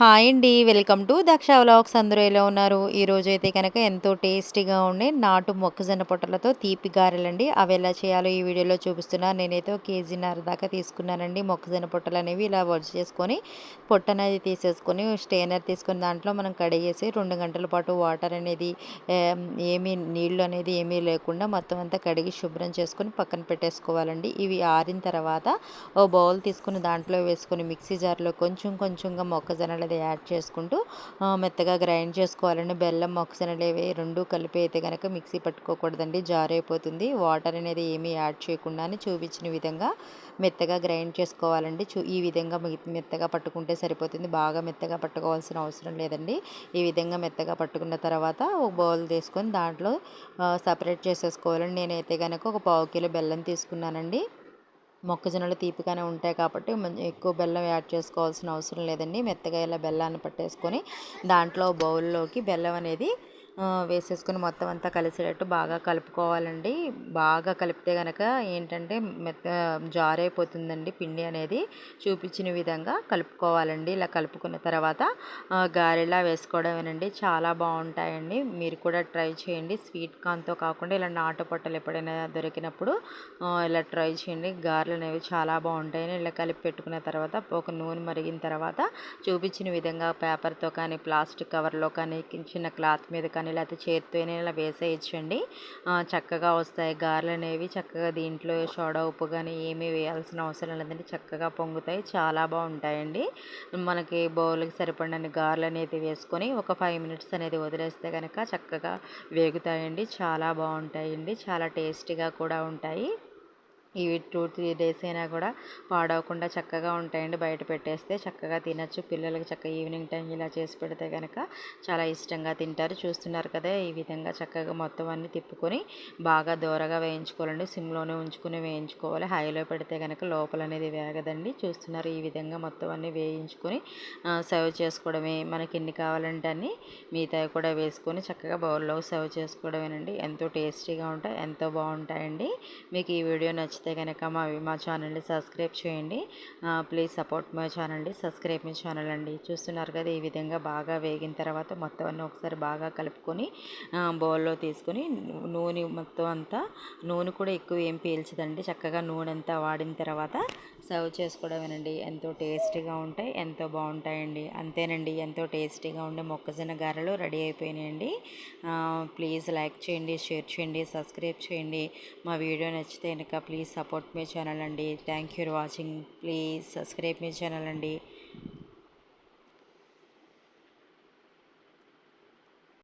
Hi అండి welcome to Daksha vlogs. అందరూ ఎలా ఉన్నారు? ఈరోజు అయితే కనుక ఎంతో టేస్టీగా ఉండే నాటు మొక్కజొన్న పొట్టలతో తీపి గారెలండి. అవి ఎలా చేయాలో ఈ వీడియోలో చూపిస్తున్నా నేనైతే ఒక కేజీన్నర దాకా తీసుకున్నానండి. మొక్కజొన్న పొట్టలు అనేవి ఇలా వడిచి చేసుకొని పొట్ట అనేది తీసేసుకొని స్టేనర్ తీసుకొని దాంట్లో మనం కడిగేసి రెండు గంటల పాటు వాటర్ అనేది ఏమీ నీళ్ళు అనేది ఏమీ లేకుండా మొత్తం అంతా కడిగి శుభ్రం చేసుకొని పక్కన పెట్టేసుకోవాలండి. ఇవి ఆరిన తర్వాత ఓ బౌల్ తీసుకుని దాంట్లో వేసుకొని మిక్సీ జార్లో కొంచెం కొంచెంగా మొక్కజొన్నలు అనేది యాడ్ చేసుకుంటూ మెత్తగా గ్రైండ్ చేసుకోవాలండి. బెల్లం మొక్కసనలేవి రెండు కలిపి అయితే కనుక మిక్సీ పట్టుకోకూడదండి. జార్ అయిపోతుంది. వాటర్ అనేది ఏమీ యాడ్ చేయకుండానే చూపించిన విధంగా మెత్తగా గ్రైండ్ చేసుకోవాలండి. చూ ఈ విధంగా మెత్తగా పట్టుకుంటే సరిపోతుంది. బాగా మెత్తగా పట్టుకోవాల్సిన అవసరం లేదండి. ఈ విధంగా మెత్తగా పట్టుకున్న తర్వాత ఒక బౌల్ తీసుకొని దాంట్లో సపరేట్ చేసేసుకోవాలండి. నేనైతే కనుక ఒక పావు కిలో బెల్లం తీసుకున్నానండి. మొక్కజొన్నలు తీపిగానే ఉంటాయి కాబట్టి ఎక్కువ బెల్లం యాడ్ చేసుకోవాల్సిన అవసరం లేదండి. మెత్తగా ఇలా బెల్లాన్ని పట్టేసుకొని దాంట్లో బౌల్లోకి బెల్లం అనేది వేసేసుకుని మొత్తం అంతా కలిసేటట్టు బాగా కలుపుకోవాలండి. బాగా కలిపితే కనుక ఏంటంటే మెత్త జారైపోతుందండి పిండి అనేది. చూపించిన విధంగా కలుపుకోవాలండి. ఇలా కలుపుకున్న తర్వాత గారెలా వేసుకోవడమేనండి చాలా బాగుంటాయండి. మీరు కూడా ట్రై చేయండి. స్వీట్ కార్న్తో కాకుండా ఇలా నాటు పొట్టలు ఎప్పుడైనా దొరికినప్పుడు ఇలా ట్రై చేయండి. గారెలు అనేవి చాలా బాగుంటాయని ఇలా కలిపి పెట్టుకున్న తర్వాత ఒక నూనె మరిగిన తర్వాత చూపించిన విధంగా పేపర్తో కానీ ప్లాస్టిక్ కవర్లో కానీ చిన్న క్లాత్ మీద కానీ కానీ లేకపోతే చేతితోనే ఇలా వేసేయచ్చండి. చక్కగా వస్తాయి. గారెలు అనేవి చక్కగా దీంట్లో సోడా ఉప్పు కానీ ఏమీ వేయాల్సిన అవసరం లేదండి. చక్కగా పొంగుతాయి. చాలా బాగుంటాయండి. మనకి బౌల్కి సరిపడిన గారెలు అనేది వేసుకొని ఒక ఫైవ్ మినిట్స్ అనేది వదిలేస్తే కనుక చక్కగా వేగుతాయండి. చాలా బాగుంటాయండి. చాలా టేస్టీగా కూడా ఉంటాయి. ఇవి టూ త్రీ డేస్ అయినా కూడా పాడవకుండా చక్కగా ఉంటాయండి. బయట పెట్టేస్తే చక్కగా తినచ్చు. పిల్లలకి చక్కగా ఈవినింగ్ టైం ఇలా చేసి పెడితే కనుక చాలా ఇష్టంగా తింటారు. చూస్తున్నారు కదా ఈ విధంగా చక్కగా మొత్తం అన్ని తిప్పుకొని బాగా దూరగా వేయించుకోవాలండి. సిమ్లోనే ఉంచుకుని వేయించుకోవాలి. హైలో పెడితే కనుక లోపల అనేది వేగదండి. చూస్తున్నారు ఈ విధంగా మొత్తం అన్ని వేయించుకొని సర్వ్ చేసుకోవడమే. మనకి ఎన్ని కావాలంటే అన్ని మిగతావి కూడా వేసుకొని చక్కగా బౌల్లో సర్వ్ చేసుకోవడమేనండి. ఎంతో టేస్టీగా ఉంటాయి ఎంతో బాగుంటాయండి. మీకు ఈ వీడియో నచ్చి నచ్చితే కనుక మా మా ఛానల్ని సబ్స్క్రైబ్ చేయండి. Please support my channel subscribe my channel అండి. చూస్తున్నారు కదా ఈ విధంగా బాగా వేగిన తర్వాత మొత్తం అన్నీ ఒకసారి బాగా కలుపుకొని బౌల్లో తీసుకొని నూనె మొత్తం అంతా నూనె కూడా ఎక్కువ ఏం పీల్చదండి. చక్కగా నూనె అంతా వాడిన తర్వాత సర్వ్ చేసుకోవడమేనండి. ఎంతో టేస్టీగా ఉంటాయి ఎంతో బాగుంటాయండి. అంతేనండి ఎంతో టేస్టీగా ఉండే మొక్కజొన్న గారెలు రెడీ అయిపోయినాయండి. ప్లీజ్ లైక్ చేయండి షేర్ చేయండి సబ్స్క్రైబ్ చేయండి. మా వీడియో నచ్చితే కనుక ప్లీజ్ సపోర్ట్ మై ఛానల్ అండి. Thank you for watching. Please subscribe my channel అండి.